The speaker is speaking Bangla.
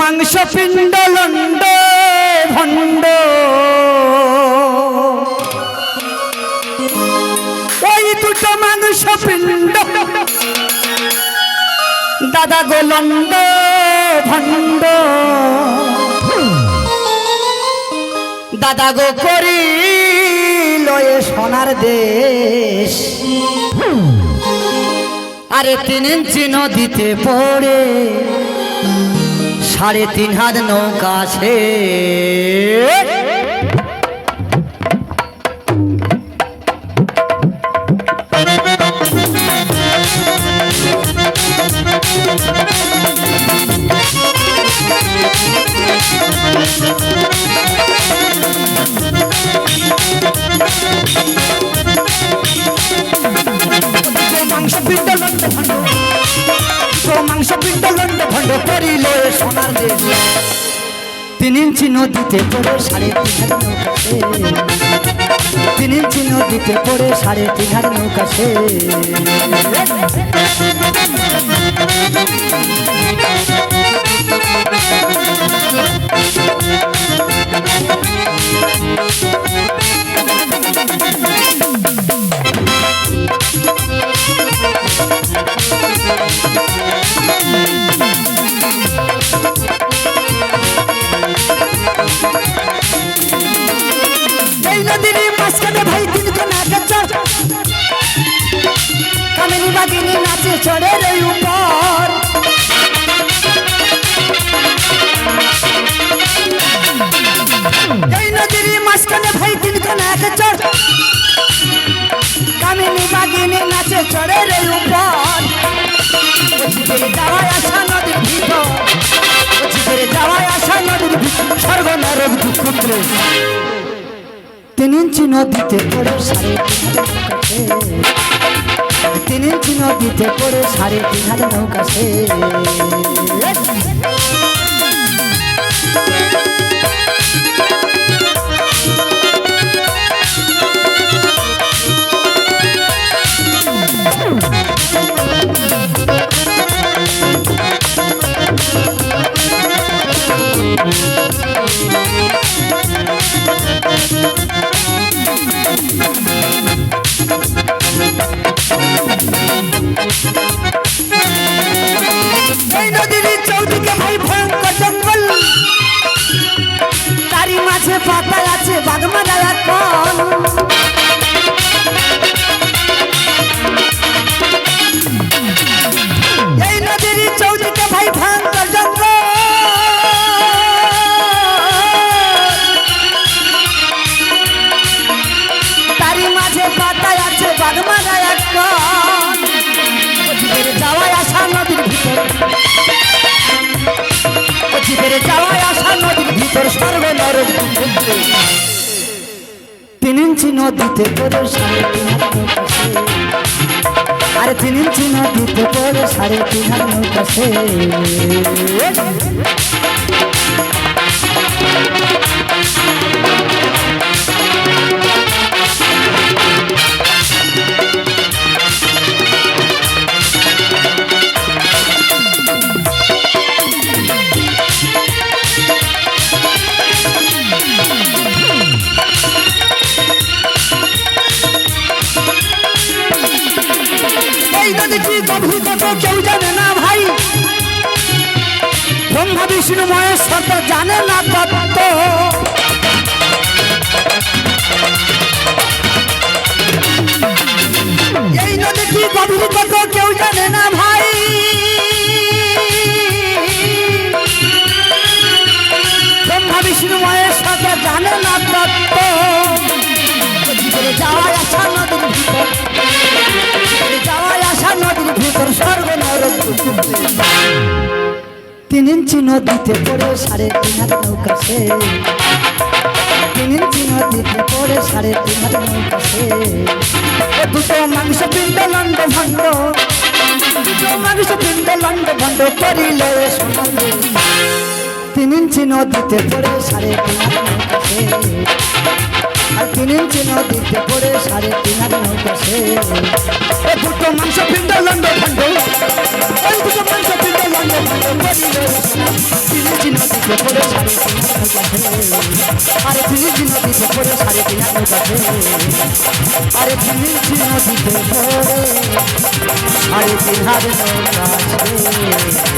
মাংস পিণ্ড লন্ড ভণ্ড। ওই দুটো মাংস পিণ্ড। দাদা গো লন্ড ভণ্ড। দাদা গো করি লয়ে সোনার দেশ। আরে তিন ইঞ্চি নদীতে পড়ে। সাড়ে তিন হাত নৌকা আছে। তিন ইঞ্চি নদীতে পড়ে সাড়ে তিন তিন ইঞ্চি নদীতে পড়ে সাড়ে তিন সে। নদীর মাঝখানে ভাই তিন কোনা গেছর কামিনী বাগিনী নাচে চড়ে রে উপর। এই নদীর মাঝখানে ভাই তিন কোনা গেছর কামিনী বাগিনী নাচে চড়ে রে উপর। যাওয়ায় আসা নদীর ভিতর। যাওয়ায় আসা। তিন ইঞ্চি নদীতে সে। তিন ইঞ্চি নদীতে পড়ে সাড়ে তিন হাজার নৌকা সে। নদীর চৌদিকে ভাই ভয়ঙ্কর জঙ্গল। তারই মাঝে পাতা আছে বাগমারা এখন তিন ইঞ্চি নদীতে পড়ে সাড়ে তিন। আরে তিন ইঞ্চি নদীতে পড়ে সাড়ে তিন হাত নদী কি গভীর কত কেউ জানে না ভাই। ব্রহ্মা বিষ্ণু মহেশ্বর তো জানে না তত্ত্ব। তিন ইঞ্চি নদীতে পড়ে সাড়ে তিন হাত নৌকা সে। তিন ইঞ্চি নদীতে পড়ে সাড়ে তিন হাত নৌকা সে। ও দুটো মাংস পিণ্ড লন্ড ভণ্ড। দুটো মাংস পিণ্ড লন্ড ভণ্ড করিল তিন ইঞ্চি নদীতে পড়ে সাড়ে তিন হাত নৌকা সে। আর তিন ইঞ্চি নদীতে পড়ে সাড়ে তিন হাত নৌকা সে। দুটো মাংস পিণ্ড লন্ড ভণ্ড। আরে ফিলিপি নদীতে পড়ে, সাড়ে তিন নৌকা আরে ফিলিপি নদীতে পড়ে আরে তিন নৌকা সে